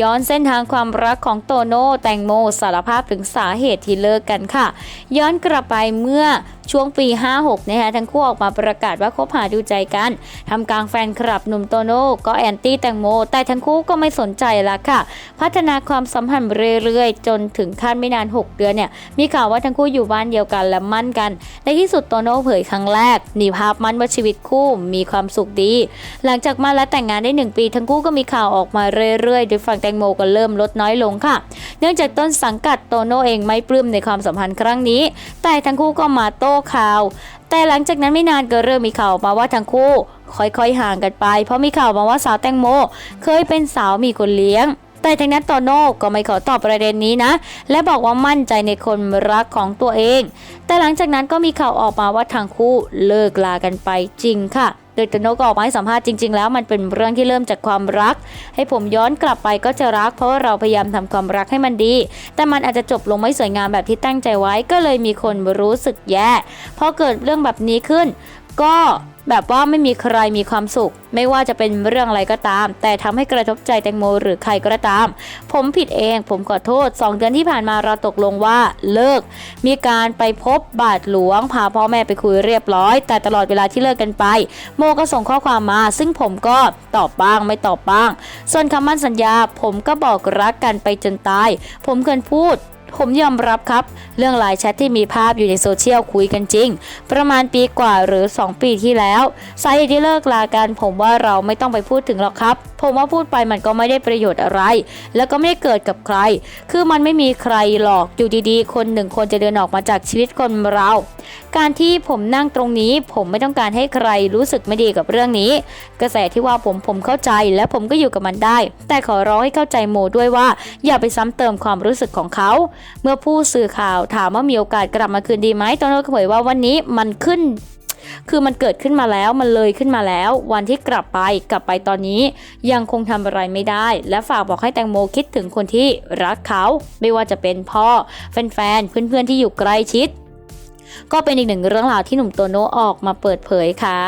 ย้อนเส้นทางความรักของโตโน่แตงโมสารภาพถึงสาเหตุที่เลิกกันค่ะ ย้อนกลับไปเมื่อช่วงปี 56 นะคะทั้งคู่ออกมาประกาศว่าคบหาดูใจกันทำกลางแฟนคลับหนุ่มโตโน่ก็แอนตี้แตงโม แต่ทั้งคู่ก็ไม่สนใจละค่ะ พัฒนาความสัมพันธ์เรื่อยๆ จนถึงขั้นไม่นาน 6 เดือนเนี่ย มีข่าวว่าทั้งคู่อยู่บ้านเดียวกันและมั่นกัน ในที่สุดโตโน่เผยครั้งแรกมีภาพมั่นว่าชีวิตคู่มีความสุขดี หลังจากมาและแต่งงานได้ 1 ปี ทั้งคู่ก็มีข่าวออกมาเรื่อยๆโดยฝั่งแตงโมก็เริ่มลดน้อยลงค่ะ เนื่องจากต้นสังกัดโตโน่เองไม่ปลื้มในความสัมพันธ์ครั้งนี้ แต่ทั้งคู่ก็มาโต้ข่าว แต่หลังจากนั้นไม่นานก็เริ่มมีข่าวมาว่าทั้งคู่ค่อยๆห่างกันไป เพราะมีข่าวมาว่าสาวแตงโม เคยเป็นสาวมีคนเลี้ยง แต่ทางนั้นโตโน่ก็ไม่ขอตอบประเด็นนี้นะ และบอกว่ามั่นใจในคนรักของตัวเอง แต่หลังจากนั้นก็มีข่าวออกมาว่าทั้งคู่เลิกลากันไปจริงค่ะโดยโตโน่ก็ออกมาให้สัมภาษณ์จริง ๆ แล้วมันเป็นเรื่องที่เริ่มจากความรัก ให้ผมย้อนกลับไปก็จะรัก เพราะว่าเราพยายามทำความรักให้มันดี แต่มันอาจจะจบลงไม่สวยงามแบบที่ตั้งใจไว้ ก็เลยมีคนรู้สึกแย่พอเกิดเรื่องแบบนี้ขึ้น ก็ แบบว่าไม่มีใครมีความสุข ไม่ว่าจะเป็นเรื่องอะไรก็ตาม แต่ทำให้กระทบใจแตงโมหรือใครก็ตาม ผมผิดเอง ผมขอโทษ 2 เดือนที่ผ่านมาเราตกลงว่าเลิก มีการไปพบบาทหลวง พาพ่อแม่ไปคุยเรียบร้อย แต่ตลอดเวลาที่เลิกกันไป โมก็ส่งข้อความมา ซึ่งผมก็ตอบบ้างไม่ตอบบ้าง ส่วนคำมั่นสัญญา ผมก็บอกรักกันไปจนตาย ผมเคยพูดผมยอมรับครับ เรื่องไลน์แชทที่มีภาพอยู่ในโซเชียลคุยกันจริง ประมาณปีกว่าหรือ 2 ปีที่แล้วสาเหตุที่เลิกลากันผมว่าเราไม่ต้องไปพูดถึงหรอกครับ ผมว่าพูดไปมันก็ไม่ได้ประโยชน์อะไร แล้วก็ไม่ได้เกิดกับใคร คือมันไม่มีใครหรอกอยู่ดีๆ คนหนึ่งคนจะเดินออกมาจากชีวิตคนเรา การที่ผมนั่งตรงนี้ผมไม่ต้องการให้ใครรู้สึกไม่ดีกับเรื่องนี้ กระแสที่ว่าผมผมเข้าใจและผมก็อยู่กับมันได้ แต่ขอร้องให้เข้าใจโมด้วยว่า อย่าไปซ้ำเติมความรู้สึกของเขา เมื่อผู้สื่อข่าวถามว่ามีโอกาสกลับมาคืนดีไหมตโน่ก็เผยว่าวันนี้มันขึ้น คือมันเกิดขึ้นมาแล้วมันเลยขึ้นมาแล้ว วันที่กลับไปกลับไปตอนนี้ยังคงทำอะไรไม่ได้ และฝากบอกให้แตงโมคิดถึงคนที่รักเขา ไม่ว่าจะเป็นพ่อแฟนๆเพื่อนๆที่อยู่ใกล้ชิด ก็เป็นอีกหนึ่งเรื่องราวที่หนุ่มโตโน่ออกมาเปิดเผยค่ะ